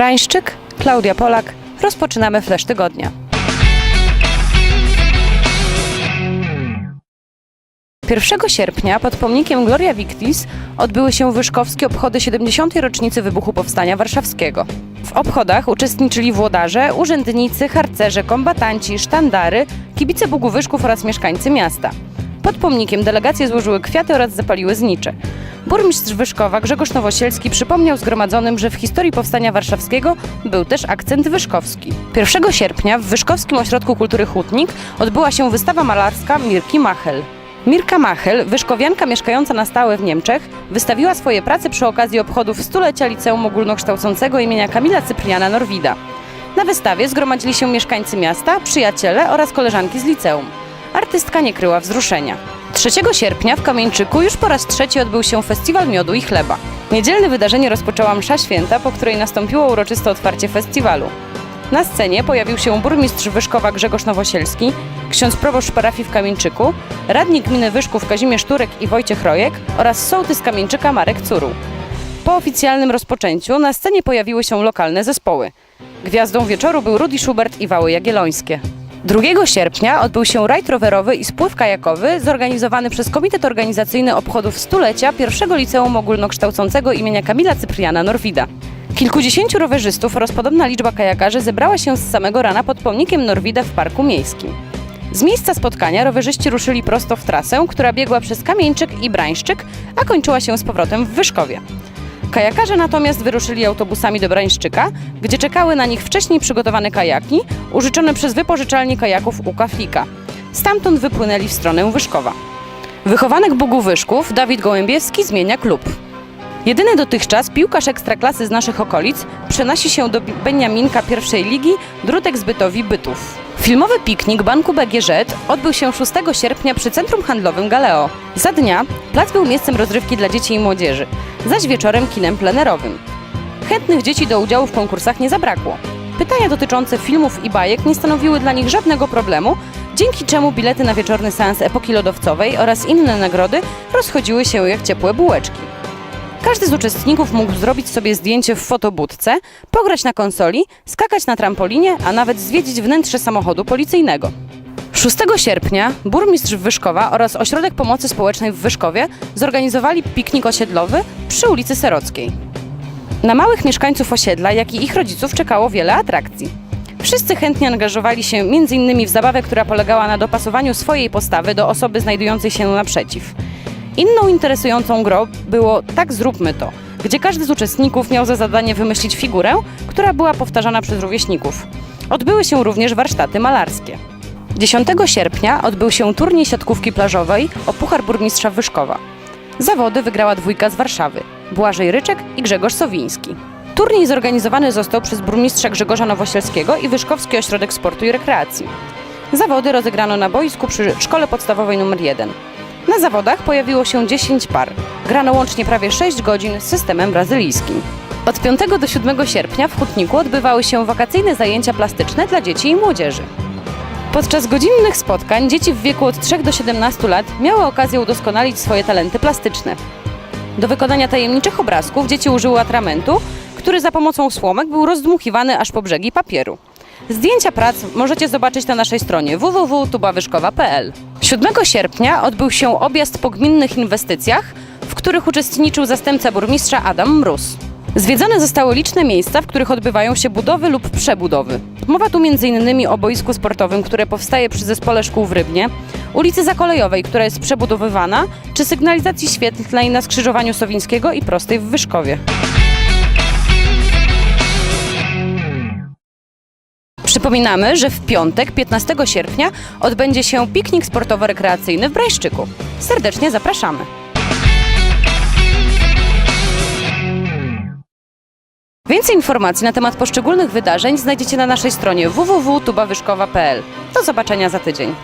Brańszczyk, Klaudia Polak. Rozpoczynamy Flash Tygodnia. 1 sierpnia pod pomnikiem Gloria Victis odbyły się wyszkowskie obchody 70. rocznicy wybuchu Powstania Warszawskiego. W obchodach uczestniczyli włodarze, urzędnicy, harcerze, kombatanci, sztandary, kibice Bugowyszków oraz mieszkańcy miasta. Pod pomnikiem delegacje złożyły kwiaty oraz zapaliły znicze. Burmistrz Wyszkowa Grzegorz Nowosielski przypomniał zgromadzonym, że w historii Powstania Warszawskiego był też akcent wyszkowski. 1 sierpnia w Wyszkowskim Ośrodku Kultury Hutnik odbyła się wystawa malarska Mirki Machel. Mirka Machel, wyszkowianka mieszkająca na stałe w Niemczech, wystawiła swoje prace przy okazji obchodów stulecia Liceum Ogólnokształcącego imienia Kamila Cypriana Norwida. Na wystawie zgromadzili się mieszkańcy miasta, przyjaciele oraz koleżanki z liceum. Artystka nie kryła wzruszenia. 3 sierpnia w Kamieńczyku już po raz trzeci odbył się Festiwal Miodu i Chleba. Niedzielne wydarzenie rozpoczęła msza święta, po której nastąpiło uroczyste otwarcie festiwalu. Na scenie pojawił się burmistrz Wyszkowa Grzegorz Nowosielski, ksiądz proboszcz parafii w Kamieńczyku, radnik gminy Wyszków Kazimierz Turek i Wojciech Rojek oraz sołtys Kamieńczyka Marek Curuł. Po oficjalnym rozpoczęciu na scenie pojawiły się lokalne zespoły. Gwiazdą wieczoru był Rudi Schubert i Wały Jagiellońskie. 2 sierpnia odbył się rajd rowerowy i spływ kajakowy zorganizowany przez Komitet Organizacyjny Obchodów Stulecia pierwszego Liceum Ogólnokształcącego imienia Kamila Cypriana Norwida. Kilkudziesięciu rowerzystów oraz podobna liczba kajakarzy zebrała się z samego rana pod pomnikiem Norwida w Parku Miejskim. Z miejsca spotkania rowerzyści ruszyli prosto w trasę, która biegła przez Kamieńczyk i Brańszczyk, a kończyła się z powrotem w Wyszkowie. Kajakarze natomiast wyruszyli autobusami do Brańszczyka, gdzie czekały na nich wcześniej przygotowane kajaki, użyczone przez wypożyczalnię kajaków u Kaflika. Stamtąd wypłynęli w stronę Wyszkowa. Wychowanek Bugu Wyszków, Dawid Gołębiewski zmienia klub. Jedyny dotychczas piłkarz ekstraklasy z naszych okolic przenosi się do Beniaminka pierwszej ligi Drutek Zbytowi Bytów. Filmowy piknik Banku BGŻ odbył się 6 sierpnia przy Centrum Handlowym Galeo. Za dnia plac był miejscem rozrywki dla dzieci i młodzieży, zaś wieczorem kinem plenerowym. Chętnych dzieci do udziału w konkursach nie zabrakło. Pytania dotyczące filmów i bajek nie stanowiły dla nich żadnego problemu, dzięki czemu bilety na wieczorny seans epoki lodowcowej oraz inne nagrody rozchodziły się jak ciepłe bułeczki. Każdy z uczestników mógł zrobić sobie zdjęcie w fotobudce, pograć na konsoli, skakać na trampolinie, a nawet zwiedzić wnętrze samochodu policyjnego. 6 sierpnia burmistrz Wyszkowa oraz Ośrodek Pomocy Społecznej w Wyszkowie zorganizowali piknik osiedlowy przy ulicy Serockiej. Na małych mieszkańców osiedla, jak i ich rodziców czekało wiele atrakcji. Wszyscy chętnie angażowali się m.in. w zabawę, która polegała na dopasowaniu swojej postawy do osoby znajdującej się naprzeciw. Inną interesującą grą było Tak zróbmy to, gdzie każdy z uczestników miał za zadanie wymyślić figurę, która była powtarzana przez rówieśników. Odbyły się również warsztaty malarskie. 10 sierpnia odbył się turniej siatkówki plażowej o Puchar Burmistrza Wyszkowa. Zawody wygrała dwójka z Warszawy Błażej Ryczek i Grzegorz Sowiński. Turniej zorganizowany został przez burmistrza Grzegorza Nowosielskiego i Wyszkowski Ośrodek Sportu i Rekreacji. Zawody rozegrano na boisku przy Szkole Podstawowej nr 1. Na zawodach pojawiło się 10 par. Grano łącznie prawie 6 godzin z systemem brazylijskim. Od 5 do 7 sierpnia w Hutniku odbywały się wakacyjne zajęcia plastyczne dla dzieci i młodzieży. Podczas godzinnych spotkań dzieci w wieku od 3 do 17 lat miały okazję udoskonalić swoje talenty plastyczne. Do wykonania tajemniczych obrazków dzieci użyły atramentu, który za pomocą słomek był rozdmuchiwany aż po brzegi papieru. Zdjęcia prac możecie zobaczyć na naszej stronie www.tubawyszkowa.pl. 7 sierpnia odbył się objazd po gminnych inwestycjach, w których uczestniczył zastępca burmistrza Adam Mróz. Zwiedzone zostały liczne miejsca, w których odbywają się budowy lub przebudowy. Mowa tu m.in. o boisku sportowym, które powstaje przy zespole szkół w Rybnie, ulicy Zakolejowej, która jest przebudowywana, czy sygnalizacji świetlnej na skrzyżowaniu Sowińskiego i Prostej w Wyszkowie. Przypominamy, że w piątek, 15 sierpnia, odbędzie się piknik sportowo-rekreacyjny w Brajszczyku. Serdecznie zapraszamy. Więcej informacji na temat poszczególnych wydarzeń znajdziecie na naszej stronie www.tubawyszkowa.pl. Do zobaczenia za tydzień.